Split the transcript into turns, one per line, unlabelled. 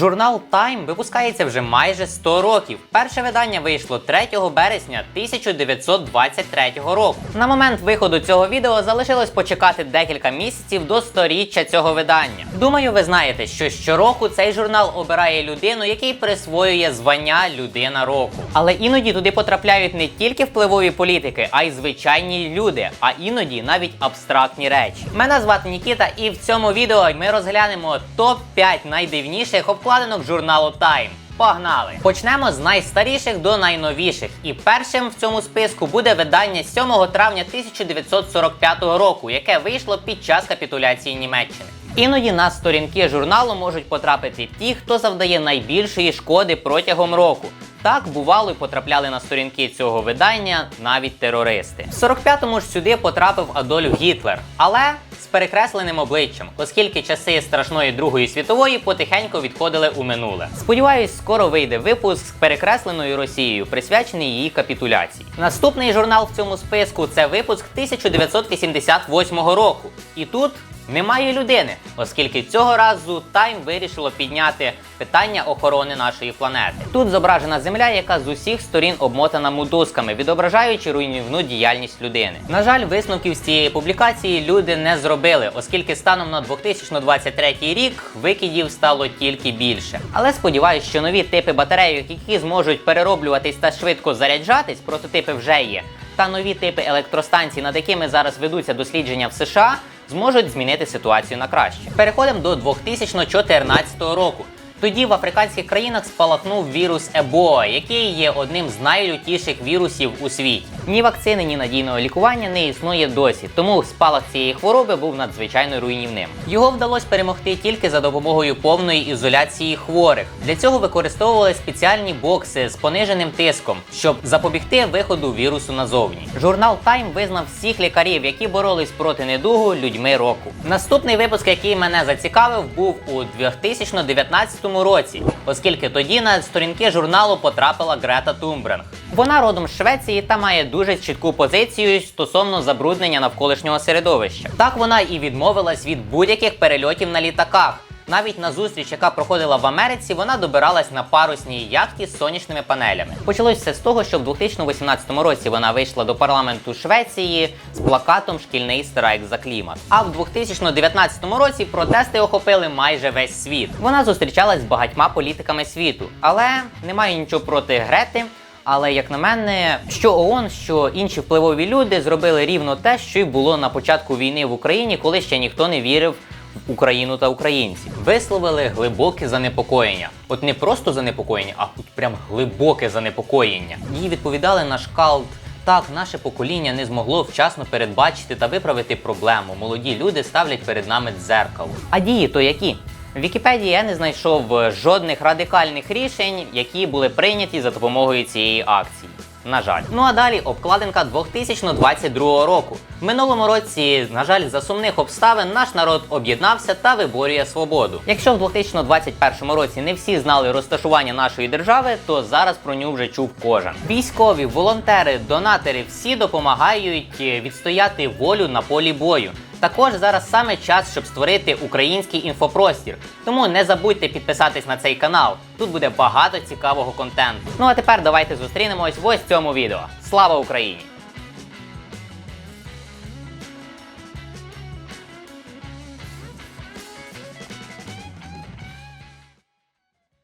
Журнал Time випускається вже майже 100 років. Перше видання вийшло 3 березня 1923 року. На момент виходу цього відео залишилось почекати декілька місяців до сторіччя цього видання. Думаю, ви знаєте, що щороку цей журнал обирає людину, який присвоює звання людина року. Але іноді туди потрапляють не тільки впливові політики, а й звичайні люди, а іноді навіть абстрактні речі. Мене звати Нікіта, і в цьому відео ми розглянемо топ 5 найдивніших обкладинок журналу Time. Погнали! Почнемо з найстаріших до найновіших. І першим в цьому списку буде видання 7 травня 1945 року, яке вийшло під час капітуляції Німеччини. Іноді на сторінки журналу можуть потрапити ті, хто завдає найбільшої шкоди протягом року. Так бувало й потрапляли на сторінки цього видання навіть терористи. В 45-му ж сюди потрапив Адольф Гітлер, але з перекресленим обличчям, оскільки часи страшної Другої світової потихеньку відходили у минуле. Сподіваюсь, скоро вийде випуск з перекресленою Росією, присвячений її капітуляції. Наступний журнал в цьому списку це випуск 1988 року. І тут немає людини, оскільки цього разу Тайм вирішило підняти питання охорони нашої планети. Тут зображена земля, яка з усіх сторін обмотана мотузками, відображаючи руйнівну діяльність людини. На жаль, висновків з цієї публікації люди не зробили, оскільки станом на 2023 рік викидів стало тільки більше. Але сподіваюся, що нові типи батарейок, які зможуть перероблюватись та швидко заряджатись, прототипи вже є. Та нові типи електростанцій, над якими зараз ведуться дослідження в США, зможуть змінити ситуацію на краще. Переходимо до 2014 року. Тоді в африканських країнах спалахнув вірус Ебоа, який є одним з найлютіших вірусів у світі. Ні вакцини, ні надійного лікування не існує досі, тому спалах цієї хвороби був надзвичайно руйнівним. Його вдалося перемогти тільки за допомогою повної ізоляції хворих. Для цього використовували спеціальні бокси з пониженим тиском, щоб запобігти виходу вірусу назовні. Журнал Time визнав всіх лікарів, які боролись проти недугу людьми року. Наступний випуск, який мене зацікавив, був у 2019 році, оскільки тоді на сторінки журналу потрапила Грета Тумбренг. Вона родом з Швеції та має дуже чітку позицію стосовно забруднення навколишнього середовища. Так вона і відмовилась від будь-яких перельотів на літаках. Навіть на зустріч, яка проходила в Америці, вона добиралась на парусній яхті з сонячними панелями. Почалось все з того, що в 2018 році вона вийшла до парламенту Швеції з плакатом Шкільний страйк за клімат. А в 2019 році протести охопили майже весь світ. Вона зустрічалась з багатьма політиками світу, але немає нічого проти Грети. Але як на мене, що ООН, що інші впливові люди зробили рівно те, що й було на початку війни в Україні, коли ще ніхто не вірив Україну та українців. Висловили глибоке занепокоєння. От не просто занепокоєння, а тут прям глибоке занепокоєння. Їй відповідали на шкалт. Так, наше покоління не змогло вчасно передбачити та виправити проблему. Молоді люди ставлять перед нами дзеркало. А дії то які? В Вікіпедії я не знайшов е, жодних радикальних рішень, які були прийняті за допомогою цієї акції. На жаль. Ну а далі обкладинка 2022 року. В минулому році, на жаль, за сумних обставин наш народ об'єднався та виборює свободу. Якщо в 2021 році не всі знали розташування нашої держави, то зараз про нього вже чув кожен. Військові, волонтери, донатори всі допомагають е, відстояти волю на полі бою. Також зараз саме час, щоб створити український інфопростір. Тому не забудьте підписатись на цей канал. Тут буде багато цікавого контенту. Ну а тепер давайте зустрінемось в ось цьому відео. Слава Україні!